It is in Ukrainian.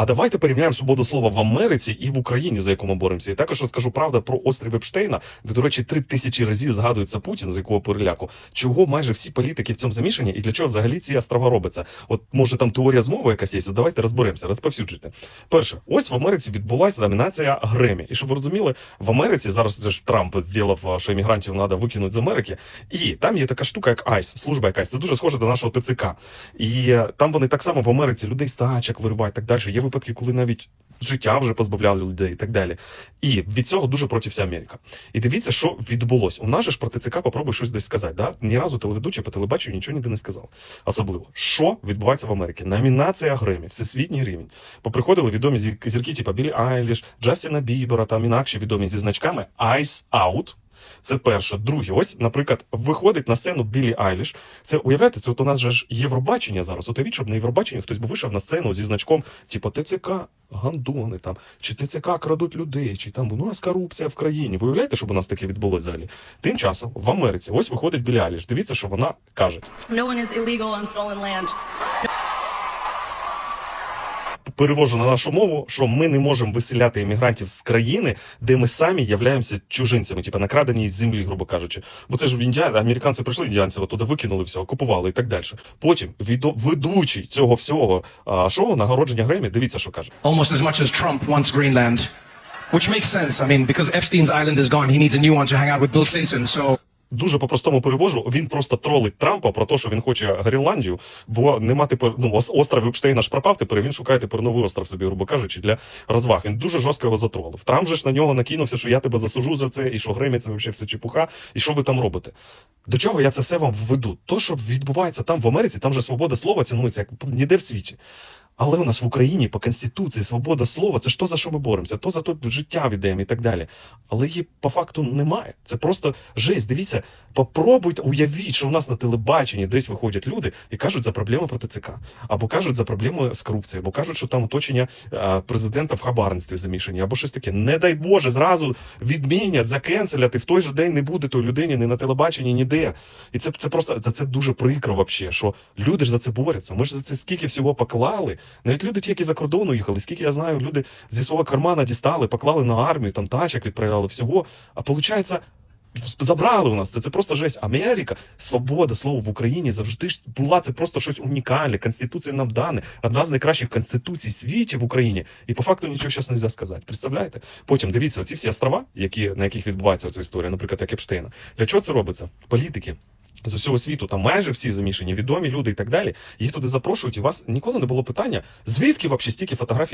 А давайте порівняємо свободу слова в Америці і в Україні, за яку ми боремося. І також розкажу правду про острів Епштейна, де, до речі, три тисячі разів згадується Путін, з якого переляку. Чого майже всі політики в цьому замішані, і для чого взагалі ці острова робляться? От може там теорія змови якась є, давайте розберемося, розповсюджуйте. Перше, ось в Америці відбулася номінація Гремі. І щоб ви розуміли, в Америці зараз це ж Трамп зробив, що іммігрантів треба викинути з Америки. І там є така штука, як ICE, служба якась. Це дуже схоже до нашого ТЦК. І е, там вони так само в Америці людей з тачок виривають, так далі. Є випадки, коли навіть життя вже позбавляли людей і так далі. І від цього дуже проти вся Америка. І дивіться, що відбулось. У нас же ж про ТЦК попробуй щось десь сказати. Да? Ні разу телеведучий по телебаченню нічого ніде не сказав. Особливо, що відбувається в Америці? Номінація Гремі, всесвітній рівень. Поприходили відомі зірки, типу Білі Айліш, Джастіна Бібера, там інакші відомі зі значками Ice Out. Це перше. Друге, ось, наприклад, виходить на сцену Білі Айліш. Це уявляєте, це от у нас же ж Євробачення зараз. От уявіть, щоб на Євробаченні хтось би вийшов на сцену зі значком, типу ТЦК, гандони там, чи ТЦК крадуть людей, чи там у нас корупція в країні. Ви уявляєте, щоб у нас таке відбулося взагалі? Тим часом в Америці ось виходить Білі Айліш. Дивіться, що вона каже. No one is illegal on stolen land. Перевожу на нашу мову, що ми не можемо виселяти іммігрантів з країни, де ми самі являємося чужинцями, типу накрадені з землі, грубо кажучи. Бо це ж індіа... американці прийшли індіанців, туди викинули все, окупували і так далі. Потім відо... ведучий цього всього шоу нагородження Гремі, дивіться, що каже. almost as much as Trump wants Greenland. Which makes sense. I mean, because Epstein's island is gone, he needs a new one to hang out with Bill Clinton. So Дуже по-простому перевожу. Він просто тролить Трампа про те, що він хоче Гренландію, бо нема тепер ну ос- остров Епштейна ж пропав. Тепер він шукає тепер новий остров собі, грубо кажучи, для розваг. Він дуже жорстко його затролив. Трамп же ж на нього накинувся, що я тебе засужу за це, і що Гремі це взагалі все чепуха, і що ви там робите. До чого я це все вам введу? То, що відбувається там в Америці, там же свобода слова цінується як ніде в світі. Але у нас в Україні по конституції свобода слова це ж то за що ми боремося, то за то життя віддаємо і так далі. Але її по факту немає. Це просто жесть. Дивіться, попробуйте уявіть, що у нас на телебаченні десь виходять люди і кажуть за проблеми проти ЦК, або кажуть за проблеми з корупцією, або кажуть, що там оточення президента в хабарництві замішані, або щось таке. Не дай Боже, зразу відмінять, закенселять, і в той же день не буде той людині ні на телебаченні, ніде. І це, це просто за це дуже прикро, вообще, що люди ж за це борються. Ми ж за це скільки всього поклали. Навіть люди, ті, які за кордону їхали, скільки я знаю, люди зі свого кармана дістали, поклали на армію, там тачок відправляли всього. А виходить, забрали у нас це. Це просто жесть. Америка, свобода слова в Україні завжди ж була це просто щось унікальне. Конституція нам дане, одна з найкращих конституцій світі в Україні. І по факту нічого зараз не можна сказати. Представляєте? Потім дивіться, оці всі острова, які на яких відбувається ця історія, наприклад, як Епштейна. Для чого це робиться? Політики. З усього світу там майже всі замішані, відомі люди і так далі. Їх туди запрошують, і у вас ніколи не було питання, звідки взагалі стільки фотографій